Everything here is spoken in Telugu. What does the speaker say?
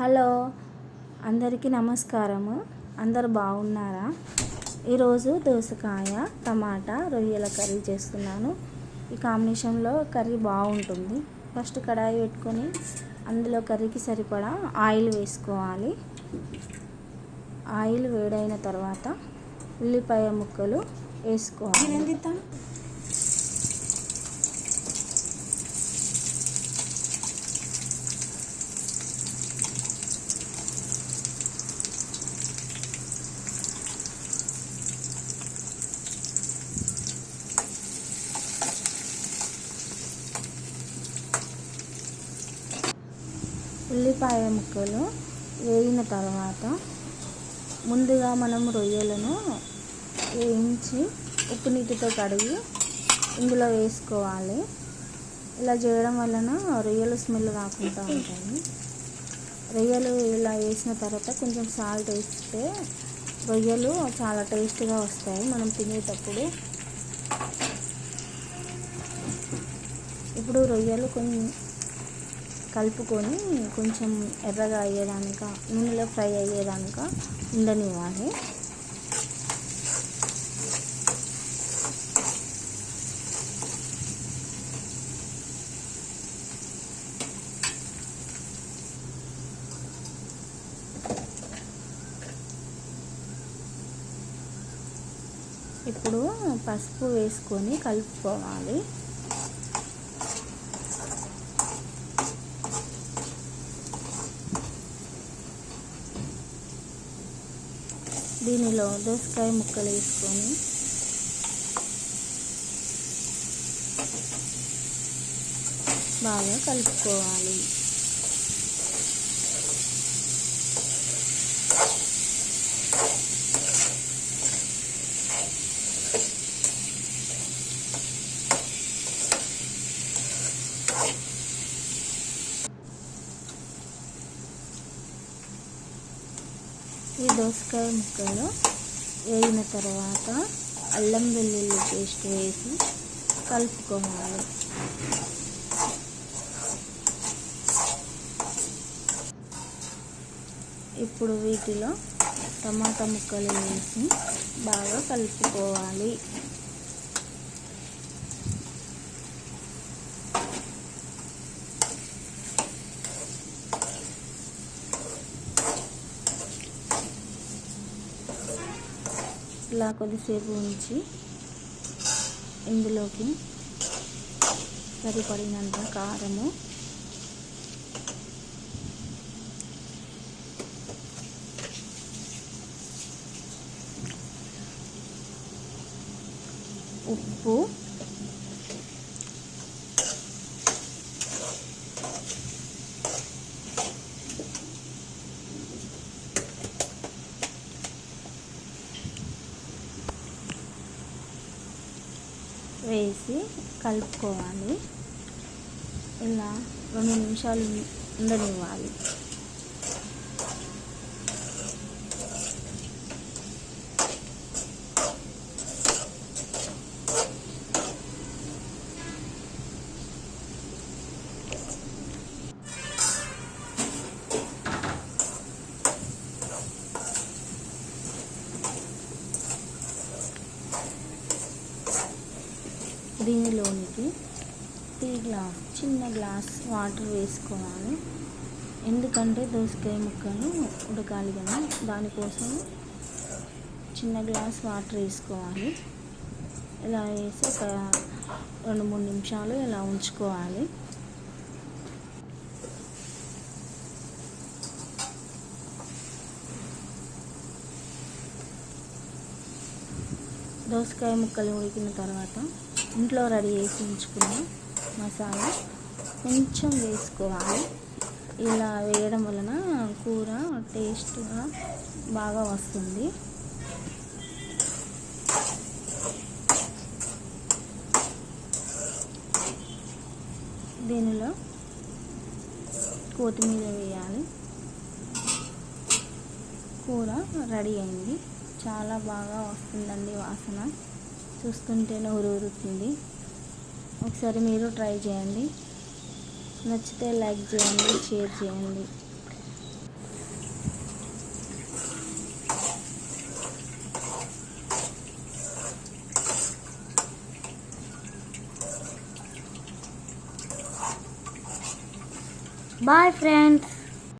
హలో. అందరికీ నమస్కారము. అందరు బాగున్నారా? ఈరోజు దోసకాయ టమాటా రొయ్యల కర్రీ చేస్తున్నాను. ఈ కాంబినేషన్లో కర్రీ బాగుంటుంది. ఫస్ట్ కడాయి పెట్టుకొని అందులో కర్రీకి సరిపడా ఆయిల్ వేసుకోవాలి. ఆయిల్ వేడైన తర్వాత ఉల్లిపాయ ముక్కలు వేసుకోవాలి. ఉల్లిపాయ ముక్కలు వేగిన తర్వాత ముందుగా మనం రొయ్యలను వేయించి ఉప్పు నీటితో కడిగి ఇందులో వేసుకోవాలి. ఇలా చేయడం వలన రొయ్యలు స్మెల్ రాకుండా ఉంటాయి. రొయ్యలు ఇలా వేసిన తర్వాత కొంచెం సాల్ట్ వేస్తే రొయ్యలు చాలా టేస్ట్గా వస్తాయి. మనం తినేటప్పుడు ఇప్పుడు రొయ్యలు కొన్ని కలుపుకొని కొంచెం ఎర్రగా అయ్యేదానిక నూనెలో ఫ్రై అయ్యేదానిక ఉండనివ్వాలి. ఇప్పుడు పసుపు వేసుకొని కలుపుకోవాలి. దీనిలో దోసకాయ ముక్కలు వేసుకొని బాగా కలుపుకోవాలి. ఈ దోసకాయ ముక్కలు వేగిన తర్వాత అల్లం వెల్లుల్లి పేస్ట్ వేసి కలుపుకోవాలి. ఇప్పుడు వీటిలో టమాటా ముక్కలు వేసి బాగా కలుపుకోవాలి. ఇలా కొద్దిసేపు ఉంచి ఇందులోకి సరిపడినంత కారము ఉప్పు వేసి కలుపుకోవాలి. ఇలా రెండు నిమిషాలు ఉండనివ్వాలి. చిన్న గ్లాస్ వాటర్ వేసుకోవాలి. ఎందుకంటే దోసకాయ ముక్కలు ఉడకాలి కదా దానికోసం చిన్న గ్లాస్ వాటర్ వేసుకోవాలి. ఇలా వేసి ఒక రెండు మూడు నిమిషాలు ఇలా ఉంచుకోవాలి. దోసకాయ ముక్కలు ఉడికిన తర్వాత ఇంట్లో రెడీ చేసి ఉంచుకున్నాం మసాలా కొంచెం వేసుకోవాలి. ఇలా వేయడం వలన కూర టేస్ట్గా బాగా వస్తుంది. దీనిలో కొత్తిమీర వేయాలి. కూర రెడీ అయింది. చాలా బాగా వస్తుందండి వాసన. చూస్తుంటేనే ఊరుతుంది ఒకసారి మీరు ట్రై చేయండి. నచ్చితే లైక్ చేయండి షేర్ చేయండి. Bye friends